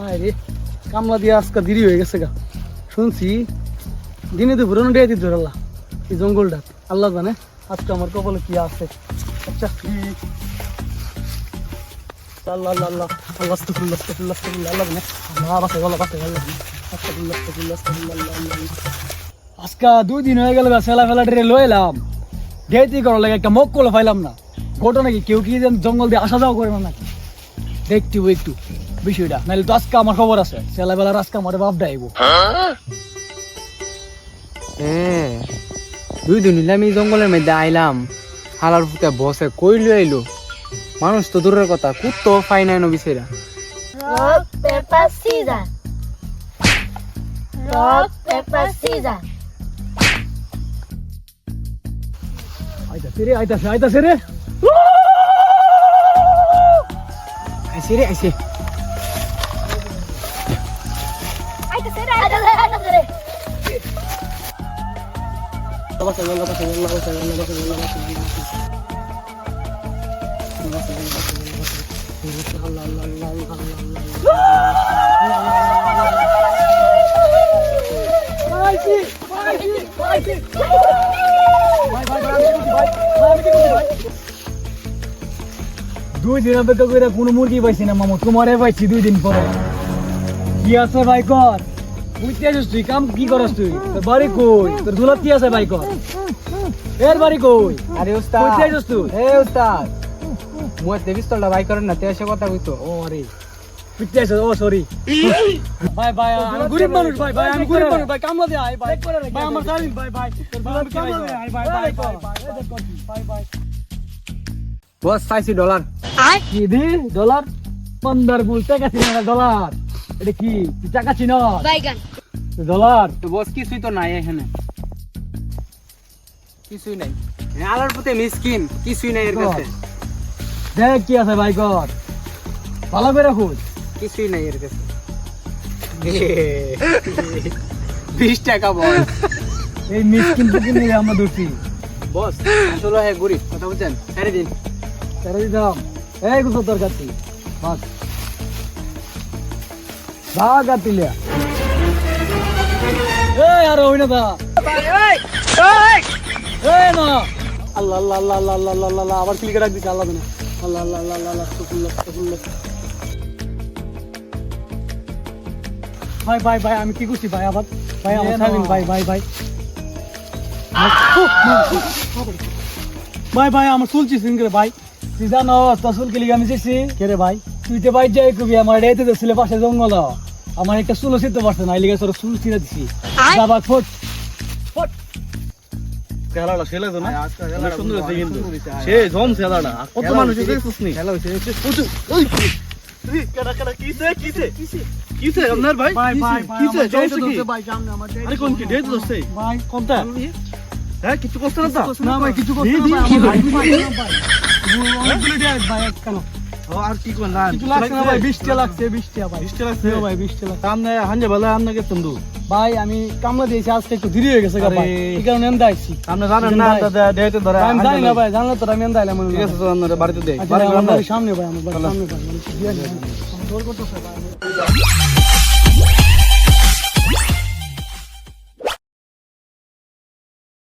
আরে কামলা দিয়ে আজকে দেরি হয়ে গেছে গা শুনছি দিনে তো ঘুরানো ডেয়ে দিতে এই জঙ্গলটা আল্লাহ জানে আজকে আমার কপালে কি আছে আচ্ছা আল্লাহ আল্লাহ আল্লাহ আল্লাহ আল্লাহ জানে আল্লাহ বাসে বাসে আল্লাহ আজকা দুই দিন হয়ে গেল সেলা ফেলা ট্রে লয়ে করার লাগে একটা মক করে পাইলাম না ঘটনা কি কেউ কি জঙ্গল দিয়ে আসা যাওয়া করে না নাকি দেখতে একটু বিষয়টা। নাহলে তো আজকে আমার খবর আছে। সেলা আজকে আমার বাপ ডাইব হ্যাঁ। দুই দিন হইলে আমি জঙ্গলের মধ্যে আইলাম। হালার ফুটে বসে কইলো আইলো? মানুষ তো দূরের কথা কুত্তো ফাই নাই নবিসেরা Rock, paper, scissors. Rock, paper, scissors. আইতাছে রে আইতাছে আইতাছে রে। আইসে রে আইসে দুই দিন অপেক্ষা করে কোনো মুরগি পাইছি না মামু। তোমারে পাইছি দুই দিন পরে। কি আছে ভাই কর? বুঝতে আসিস তুই? কাম কি করস তুই? তোর বাড়ি কই? তোর দুলাত কি আছে ভাই কর? এর বাড়ি কই? আরে উস্তাদ বুঝতে আসিস তুই? এ উস্তাদ দেখিস তোলা বাই করেন না তে এসে কথা কইতো। ও আরে। বুঝতে আসিস ও সরি ভাই ভাই আমি গরিব মানুষ ভাই ভাই আমি গরিব মানুষ ভাই কামলা দিয়ে আই ভাই। ভাই আমার ভাই ভাই। তোর দুলাত কামলা দিয়ে আই ভাই ভাই ভাই ভাই। বস পাইছি ডলার কি দি? ডলার পনেরো বুল টাকা ছিল না ডলার এটা কি? তুই টাকা চিন. ডলার? তো বস কিছুই তো নাই এখানে। কিছুই নাই। আলার পুতে মিসকিন কিছুই নাই এর কাছে। দেখ কি আছে ভাই কর ভালো করে খুঁজ। কিছুই নাই এর কাছে। বিশ টাকা বস এই মিসকিন থেকে নিয়ে আমরা ধরছি। বস আসলে হ্যাঁ গরিব কথা বুঝছেন? ছেড়ে দিন। ছেড়ে দিতাম। এই গুছো দরকার তুই বাস। ভাগা তিলিয়া এই আর ওই না দা এই না আল্লাহ আল্লাহ আল্লাহ আল্লাহ আল্লাহ আল্লাহ আল্লাহ আবার ক্লিকে ডাক দিচ্ছে আল্লাহ না আল্লাহ আল্লাহ আল্লাহ আল্লাহ আল্লাহ আল্লাহ ভাই ভাই ভাই আমি কি করছি ভাই আবার ভাই আমার ছাড়েন ভাই ভাই ভাই ভাই ভাই আমার চুলছি সিঙ্গে ভাই সিধা নাও তা চুল কেলি আমি চেয়েছি কে ভাই তুই তো বাইর যাই কবি আমার এতে তো ছেলে পাশে জঙ্গল। আমার একটা চুলো চিনতে পারছে না এলিগে তোর চুল চিনে দিছি। বাবা খেলাটা তো না? সুন্দর কিন্তু। সে জম কত মানুষ খেলা প্রচুর ওই ভাই? ভাই কিছু করতে না না ভাই কিছু করতে না ভাই ভাই ভাই। আর কি কোন না কিছু লাগছে না ভাই বিশটা লাগছে বিশটা ভাই। বিশটা লাগছে? হ্যাঁ ভাই বিশটা লাগছে। সামনে হাঞ্জে বেলা আমনে কে তন্দু ভাই আমি কামলা দিয়েছি আজকে একটু দেরি হয়ে গেছে ভাই। এই কারণে এন্দা আইছি। সামনে জানেন না ভাই। ডেটে ধরে আমি জানি না ভাই জানলে তো আমি আইলাম মনে ঠিক আছে তো আপনার বাড়িতে সামনে ভাই আমার সামনে ভাই জোর করতেছে ভাই।